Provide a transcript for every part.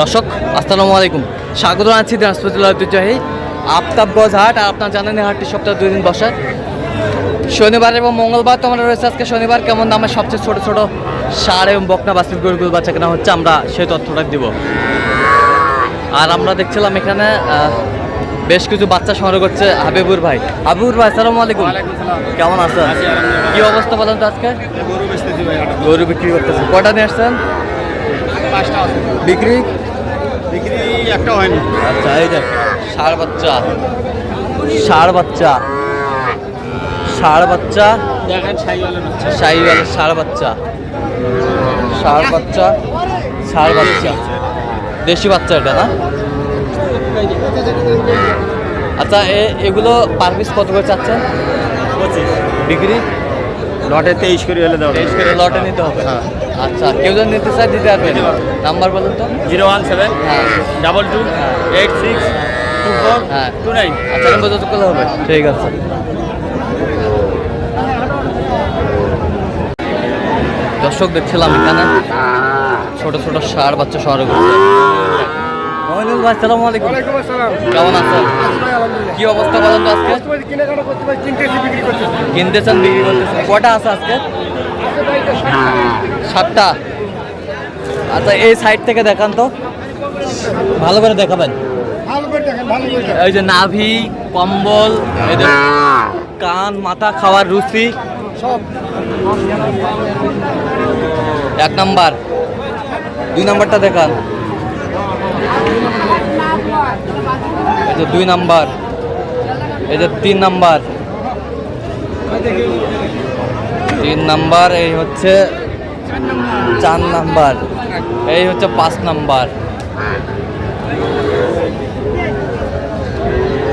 দর্শক আসসালামু আলাইকুম। স্বাগত আছি দিনাজপুর জেলার ঐতিহ্যবাহী আফতাবগঞ্জ হাট আর আপনার জানেন এই হাটটি সপ্তাহে দুই দিন বসে। শনিবার এবং মঙ্গলবার তো আমরা রয়েছে আজকে শনিবার কেমন দামে সবচেয়ে ছোট ছোট সার এবং বকনা বাসির গরুগুলো বাচ্চা কেনা হচ্ছে আমরা সেই তথ্যটা দিব। আর আমরা দেখছিলাম এখানে বেশ কিছু বাচ্চা সংগ্রহ করছে হাবিবুর ভাই। হাবিবুর ভাই আসসালামু আলাইকুম। কেমন আছেন? কি অবস্থা বলেন তো আজকে? গরু বিক্রি করতেছে। কটা নিয়ে আসছেন? বিক্রি? একটা হয়নি। আচ্ছা এই দেখ ষাড় বাচ্চা। ষাড় বাচ্চা। ষাড় বাচ্চা। দেখেন শাহিওয়ালের ষাড় বাচ্চা। ষাড় বাচ্চা ষাড় বাচ্চা। দেশি বাচ্চা এটা না? আচ্ছা এগুলো পার পিস কত করে চাচ্ছেন? পঁচিশ। বিক্রি? লটে তেইশ করে হলে দাও তেইশ করে লটে নিতে হবে। হ্যাঁ। আচ্ছা কেউ যদি নিতে চায় দিতে পারবেন। নাম্বার বলুন তো। জিরো ওয়ান সেভেন হ্যাঁ। Double two eight six two four হ্যাঁ। Two nine. আচ্ছা নম্বর যত করলে হবে। ঠিক আছে। দর্শক দেখছিলাম এখানে ছোট ছোট সার বাচ্চা শহরে ঘুরছে মহিনুল ভাই সালাম আলাইকুম। কেমন আছেন? কি অবস্থা বলেন তো আজকে? কিনতেছেন বিক্রি করতেছেন। কটা আছে আজকে? সাতটা। আচ্ছা এই সাইড থেকে দেখান তো। ভালো করে দেখাবেন। এই যে নাভি, কম্বল কান, মাথা, খাওয়ার রুচি। সব এক নাম্বার। দুই নাম্বারটা দেখান। এই যে দুই নাম্বার। এই যে তিন নাম্বার। তিন নাম্বার, এই হচ্ছে চার নাম্বার। এই হচ্ছে পাঁচ নাম্বার।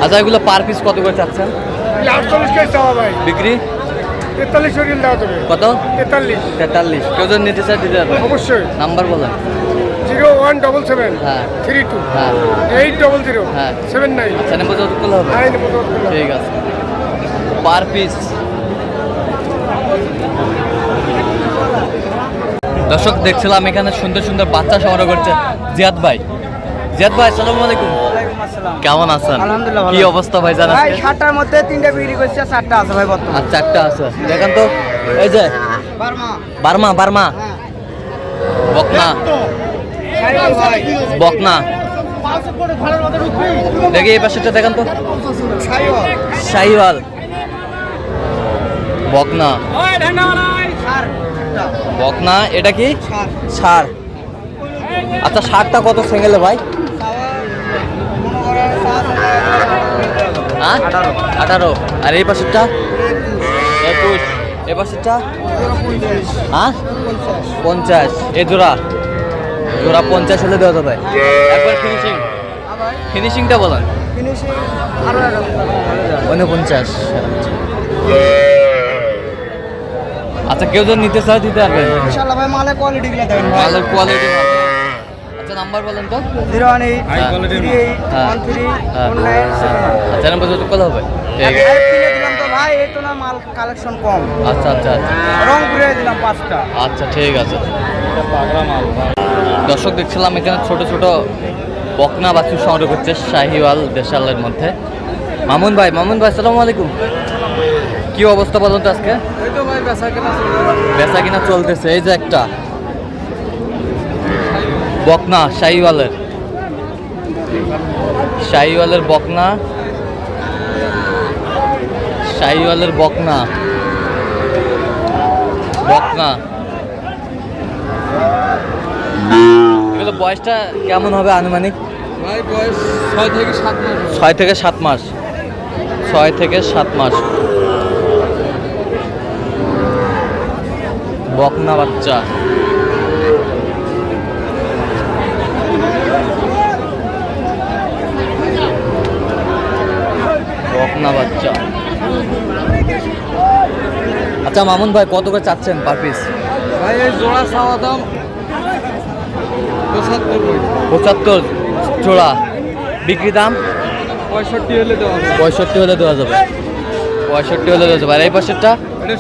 আচ্ছা এগুলো পার পিস কত করে চাচ্ছেন? বিক্রি? তেতাল্লিশ কত? তেতাল্লিশ। তেতাল্লিশ। কেউ যদি নিতে চায় দিতে পারবে। অবশ্যই। নাম্বার বলেন। Zero one double seven. হ্যাঁ। Three two. হ্যাঁ। Eight double zero. হ্যাঁ। Seven nine. আচ্ছা নেব যত হবে। ঠিক আছে। পার পিস দর্শক দেখছিলাম এখানে সুন্দর সুন্দর বাচ্চা সংগ্রহ করছে জিয়াদ ভাই। জিয়াদ ভাই সালাম আলাইকুম। কেমন আছেন? আলহামদুলিল্লাহ কি অবস্থা ভাই জানা ভাই সাতটার মধ্যে তিনটা বিক্রি করছে আর চারটা আছে ভাই বর্তমান। আর চারটা আছে। দেখেন তো এই যে বার্মা। Burma Burma. হ্যাঁ। বকনা। বকনা। দেখি এই পাশেটা দেখেন তো। শাহিওয়াল বকনা। বকনা এটা কি? সার। আচ্ছা সারটা কত সিঙ্গেলে ভাই? আঠারো। আর এই পাশেরটা? একুশ। এই পাশেরটা? হ্যাঁ পঞ্চাশ। এ জোড়া? জোড়া পঞ্চাশ হলে দেওয়া যাবে। একবার ফিনিশিং ফিনিশিংটা বলেন। ফিনিশিং উনপঞ্চাশ আচ্ছা কেউ যদি নিতে চায় দিতে পারবেন ইনশাআল্লাহ ভাই মালের কোয়ালিটি গুলো দেখেন ভাই। মালের কোয়ালিটি আচ্ছা নাম্বার বলেন তো। Zero one eight High quality হ্যাঁ। ওয়ান থ্রি হ্যাঁ। আচ্ছা নাম্বার যত কথা হবে। ঠিক আছে দিলাম তো ভাই এই তো না মাল কালেকশন কম। আচ্ছা আচ্ছা আচ্ছা। রং ঘুরে দিলাম পাঁচটা। আচ্ছা ঠিক আছে। দর্শক দেখছিলাম এখানে ছোট ছোট বকনা বাছু সংগ্রহ করছে শাহিওয়াল দেশালের মধ্যে। মামুন ভাই মামুন ভাই আসসালামু আলাইকুম। কি অবস্থা বলুন তো আজকে? বেচা কিনা চলতেছে এই যে একটা। বকনা শাহিওয়ালের। শাহিওয়ালের বকনা। শাহিওয়ালের বকনা। বকনা। এগুলো বয়সটা কেমন হবে আনুমানিক? বয়স ছয় থেকে সাত মাস। ছয় থেকে সাত মাস। ছয় থেকে সাত মাস। বকনা বাচ্চা। বকনা বাচ্চা। আচ্ছা মামুন ভাই কত করে চাচ্ছেন পার পিস ভাই এই জোড়া চাওয়া দাম পঁচাত্তর জোড়া। বিক্রি দাম? পঁয়ষট্টি হলে দেওয়া পঁয়ষট্টি হলে দেওয়া যাবে। পঁয়ষট্টি হলে দেওয়া যাবে। আর এই পাশেরটা?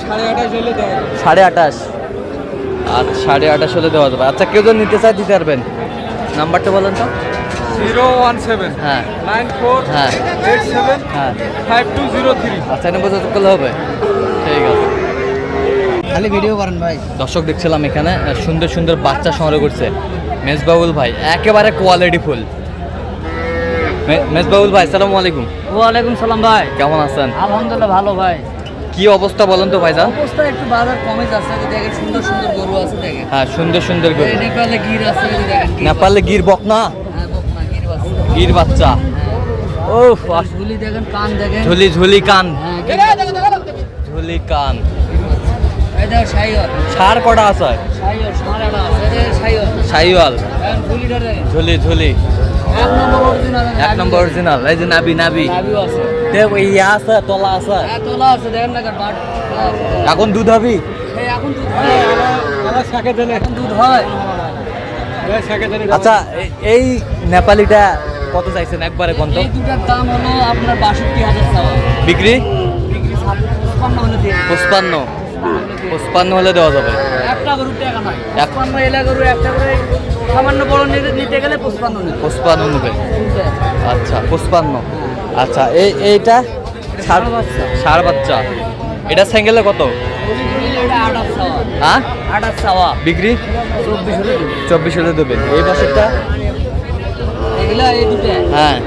সাড়ে আঠাশ হলে দেওয়া সাড়ে আঠাশ। আর সাড়ে আঠাশ হলে দেওয়া যাবে। আচ্ছা কেউ যদি নিতে চায় দিতে পারবেন। নাম্বারটা বলেন তো। Zero one seven. হ্যাঁ। নাইন ফোর হ্যাঁ। এইট সেভেন হ্যাঁ। Five two zero three. আচ্ছা নম্বর করলে হবে। ঠিক আছে। খালি ভিডিও করেন ভাই। দর্শক দেখছিলাম এখানে সুন্দর সুন্দর বাচ্চা সংগ্রহ করছে। মেজবাউল ভাই একেবারে কোয়ালিটি ফুল। মেজবাউল ভাই সালামু আলাইকুম। ওয়ালাইকুম সালাম ভাই। কেমন আছেন? আলহামদুলিল্লাহ ভালো ভাই। কি অবস্থা বলেন তো ভাইজান? অবস্থা একটু বাজার কমে যাচ্ছে যে দেখেন সুন্দর সুন্দর গরু আছে দেখেন। হ্যাঁ সুন্দর সুন্দর এই নেপালে গির আছে এই যে দেখেন নেপালে গির বক না হ্যাঁ বকনা গির বাচ্চা। গির বাচ্চা। ও ঝুলি দেখেন কান দেখেন। ঝুলি ঝুলি কান। হ্যাঁ ঝুলি কান। সার কটা আছে? সাইওয়াল ঝুলি ঝুলি। এক নম্বর অরিজিনাল এই যে নাবি নাবি। ইয়া আছে। তলা আছে। হ্যাঁ তোলা আছে দেখেন না এখন দুধ হবি? এই এখন দুধ হয় এখন দুধ হয়। আচ্ছা এই নেপালিটা কত চাইছেন একবারে কোন তো? এই দুটার দাম হলো আপনার বাষট্টি হাজার চাওয়া। বিক্রি। পঁচপান্ন পঁচপান্ন। হলে দেওয়া যাবে। একটা গরুর টাকা নয় পঁচপান্ন এলা গরু একটা করে সামান্য বড় নিতে গেলে পঁচপান্ন পঁচপান্ন নেবে? আচ্ছা পঁচপান্ন আচ্ছা এই এইটা ষাট বাচ্চা। এটা স্যাঙ্গেলে কত? হ্যাঁ? বিক্রি? চব্বিশ হলে দিবো। এই বছরটা হ্যাঁ।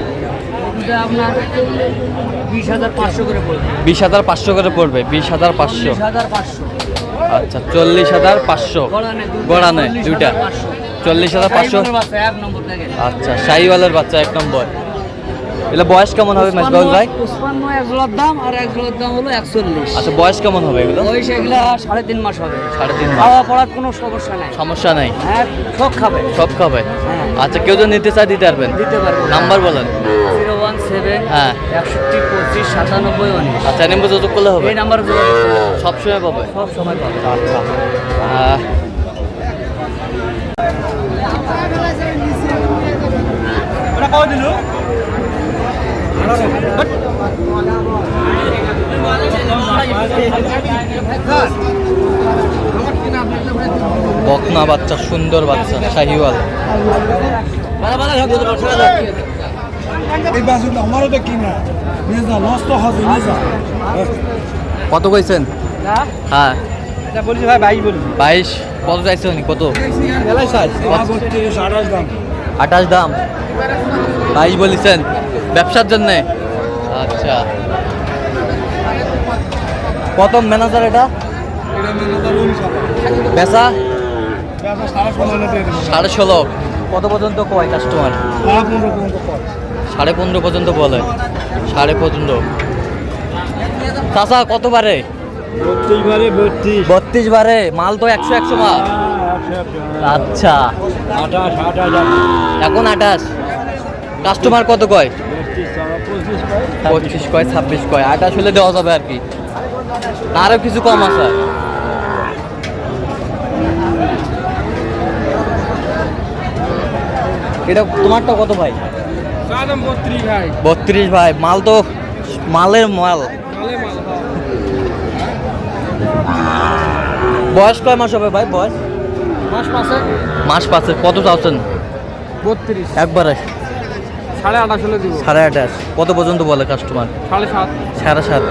বিশ হাজার পাঁচশো করে পড়বে। বিশ হাজার পাঁচশো আচ্ছা চল্লিশ হাজার পাঁচশো। গড়া নেই গড়া দুইটা। চল্লিশ হাজার পাঁচশো? আচ্ছা শাহিওয়ালের বাচ্চা এক নম্বর। এগুলো বয়স কেমন হবে মেজবাউল ভাই? পুষ্পান্ন এক জোড়ার দাম আর এক জোড়ার দাম হলো একচল্লিশ। আচ্ছা বয়স কেমন হবে এগুলো? বয়স এগুলা সাড়ে তিন মাস হবে। সাড়ে তিন মাস। খাওয়া পড়ার কোনো সমস্যা নাই। সমস্যা নাই? হ্যাঁ সব খাবে। সব খাবে? হ্যাঁ। আচ্ছা কেউ যদি নিতে চায় দিতে পারবেন? দিতে পারব। নাম্বার বলেন। জিরো ওয়ান সেভেন হ্যাঁ। একষট্টি পঁচিশ সাতানব্বই উনিশ। আচ্ছা নেম্বর যোগাযোগ করলে হবে? এই নাম্বার হবে। সবসময় পাবে? সব সময় পাবে। আচ্ছা। বকনা বাচ্চা সুন্দর বাচ্চা শাহিওয়াল। কত কইছেন? হ্যাঁ? বলছি ভাই ভাই বলছি। বাইশ? কত চাইছেন কত? আঠাশ দাম। বাইশ বলেছেন ব্যবসার জন্যে। আচ্ছা। কত ম্যানেজার এটা? বেচা সাড়ে পনেরো ষোলো। কত পর্যন্ত কয় কাস্টমার সাড়ে পনেরো পর্যন্ত সাড়ে পনেরো বলে। সাড়ে পর্যন্ত চাচা কত বারে বত্রিশ। বারে মাল তো একশো একশো মাল। আচ্ছা। আঠাশ আঠাশ এখন আঠাশ। কাস্টমার কত কয়? পঁচিশ পঁচিশ কয় ছাব্বিশ কয়। আঠাশ হলে দেওয়া যাবে আর কি। আরও কিছু কম আছে। এটা তোমারটা কত ভাই? বত্রিশ ভাই। বত্রিশ ভাই। মাল তো মালের মাল মালে মাল বয়স কয় মাস হবে ভাই বয়স? মাস পাশে মাস পাঁচে কত চাচ্ছেন? বত্রিশ। একবারে? সাড়ে আঠাশ হলে দিব। সাড়ে আঠাশ কত পর্যন্ত বলে কাস্টমার সাড়ে সাত। সাড়ে সাত।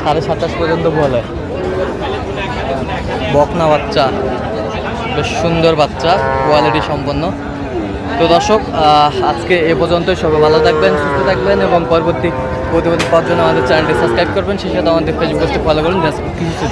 সাড়ে সাতাশ পর্যন্ত বলে। বকনা বাচ্চা। বেশ সুন্দর বাচ্চা কোয়ালিটি সম্পন্ন। তো দর্শক আজকে এ পর্যন্ত সবাই ভালো থাকবেন সুস্থ থাকবেন এবং পরবর্তী প্রতিবেদন পাওয়ার জন্য আমাদের চ্যানেলটি সাবস্ক্রাইব করবেন। সেই সাথে আমাদের ফেসবুক পেজটি ফলো করুন। কৃষি